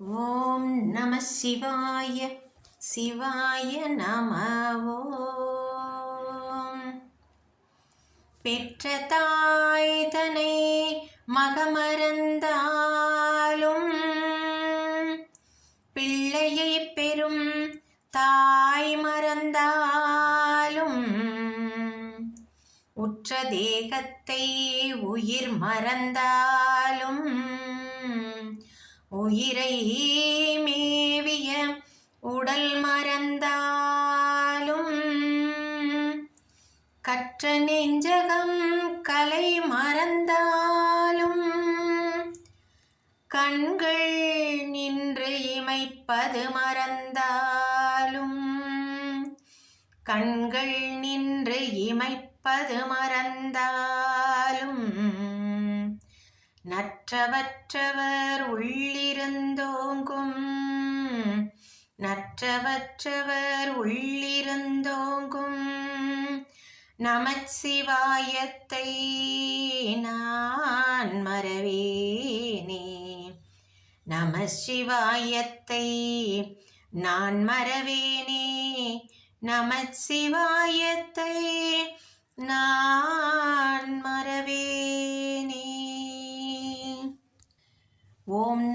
ஓம் நம சிவாய சிவாய நம ஓம் பெற்ற தாய் தனை மகமறந்தாலும் பிள்ளையை பெறும் தாய் மறந்தாலும் உற்ற தேகத்தை உயிர் மறந்தாலும் உயிரை மேவிய உடல் மறந்தாலும் கற்ற நெஞ்சகம் கலை மறந்தாலும் கண்கள் நின்று இமைப்பது மறந்தாலும் கண்கள் நின்று இமைப்பது மறந்தாலும் நற்றவற்றவர் உள்ளிருந்தோங்கும். நற்றவற்றவர் உள்ளிருந்தோங்கும். நமச்சிவாயத்தை நான் மறவேனே. நமசிவாயத்தை நான் மறவேனே. நமச்சிவாயத்தை நான் மறவேனே ஓம்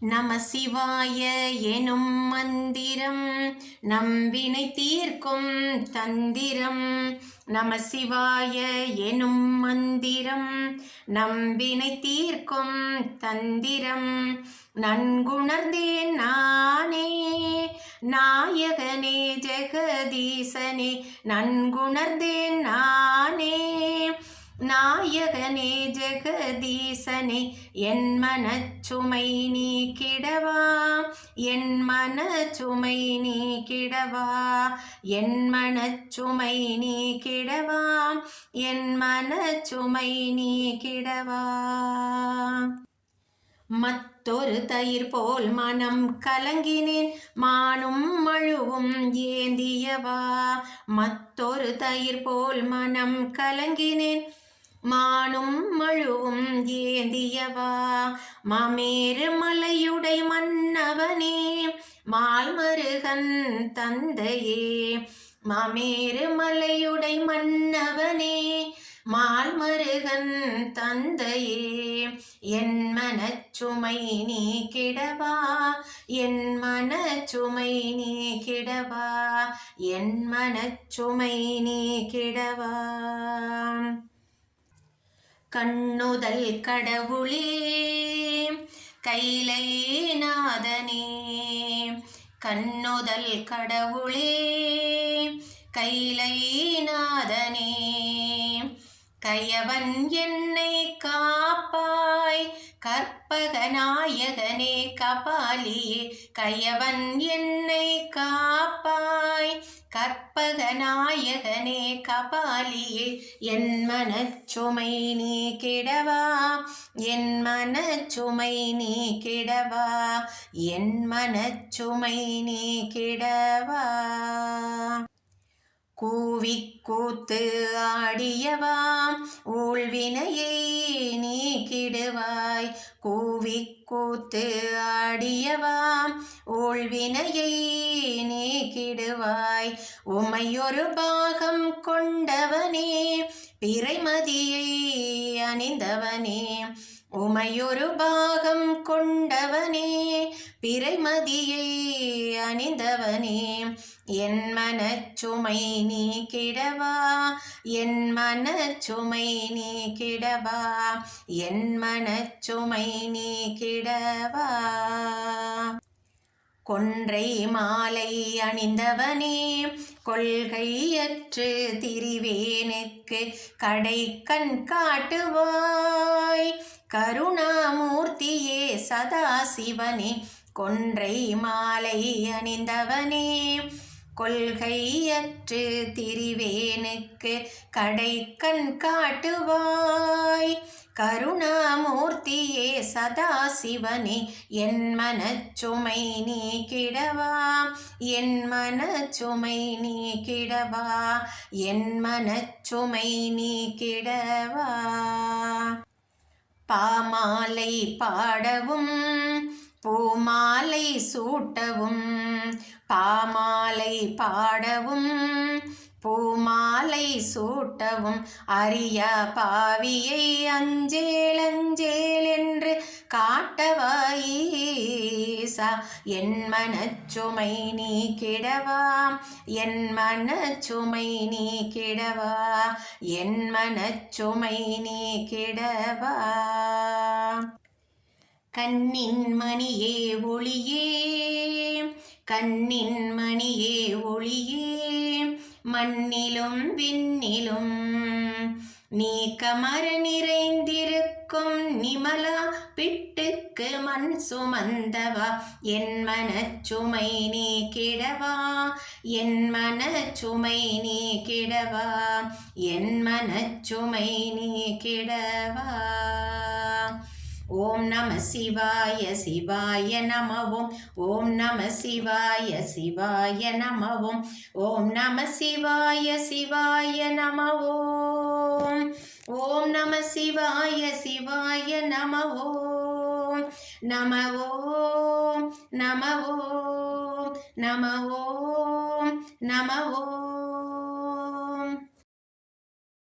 நம சிவாய எனும் மந்திரம். நம்பினை தீர்க்கும் தந்திரம். நம சிவாய எனும் மந்திரம். நம்பினை தீர்க்கும் தந்திரம். நன்குணர்ந்தேன் நானே. நாயகனே ஜெகதீசனே. நன்குணர்ந்தேன் நானே. நாயகனே ஜெகதீசனே என் மனச்சுமை நீ கிடவா? என் மனச்சுமை நீ கிடவா? என் மனச்சுமை நீ கிடவா? என் மனச்சுமை நீ கிடவா? மத்தொரு தயிர் போல் மனம் கலங்கினேன் மானும் மழுவும் ஏந்தியவா? மத்தொரு தயிர் போல் மனம் கலங்கினேன் மானும் மழுவும் ஏந்தியவா? மாமேறு மலையுடை மன்னவனே மால்மருகன் தந்தையே. மாமேறு மலையுடை மன்னவனே மால்மருகன் தந்தையே. என் மனச்சுமை நீ கிடவா? என் மனச்சுமை நீ கிடவா? என் மனச்சுமை நீ கிடவா? கண்ணுதல் கடவுளே கைலை நாதனே. கண்ணுதல் கடவுளே கைலை நாதனே. கயவன் என்னை காப்பாய் கற்பகநாயகனே கபாலியே. கயவன் என்னை காப்பாய் கற்பகநாயகனே கபாலியே என் மனச்சுமை நீ கிடவா? என் மனச்சுமை நீ கிடவா? என் மனச்சுமை நீ கிடவா? கூவி கூத்து ஆடியவாம் ஊழ்வினையை நீக்கிடுவாய் கூவி கூத்து ஆடியவாம் ஊழ்வினையை நீக்கிடுவாய். உமையொரு பாகம் கொண்டவனே பிறைமதியை அணிந்தவனே. உமையொரு பாகம் கொண்டவனே பிறைமதியை அணிந்தவனே. என் மனச்சுமை நீ கிடவா? என் மனச்சுமை நீ கிடவா? என் மனச்சுமை நீ கிடவா? கொன்றை மாலை அணிந்தவனே கொள்கையற்று திரிவேனுக்கு கடை கண் காட்டுவாய். கருணாமூர்த்தியே சதாசிவனே கொன்றை மாலை அணிந்தவனே கொள்கையற்று திரிவேனுக்கு கடை கண் காட்டுவாய். கருணாமூர்த்தியே சதா சிவனே என் மனச்சுமை நீக்கிடவா என் மனச்சுமை நீக்கிடவா என் மனச்சுமை நீக்கிடவா பாமாலை பாடவும் பூமாலை சூட்டவும் பாமாலை பாடவும் பூமாலை சூட்டவும் அரிய பாவியை அஞ்சேல் அஞ்சேல் என்று காட்டவாயீசா என் மனச்சுமை நீ கிடவா என் மனச்சுமை நீ கிடவா என் மனச்சுமை நீ கிடவா. கண்ணின் மணியே ஒளியே கண்ணின் மணியே ஒளியே மண்ணிலும் விண்ணிலும் நீ கமர நிறைந்திருக்கும் நிமலா பிட்டுக்கு மண் சுமந்தவா? என் மனச்சுமை நீ கிடவா? என் மனச்சுமை நீ கிடவா? என் மனச்சுமை நீ கிடவா? ஓம் நம சிவாய சிவாய நமவோம். ஓம் நம சிவாய சிவாய நமவோம். ஓம் நம சிவாய சிவாய நமவோம். ஓம் நம சிவாய சிவாய நமவோம். நமவோம் நமவோம் நமவோம் நமவோம்.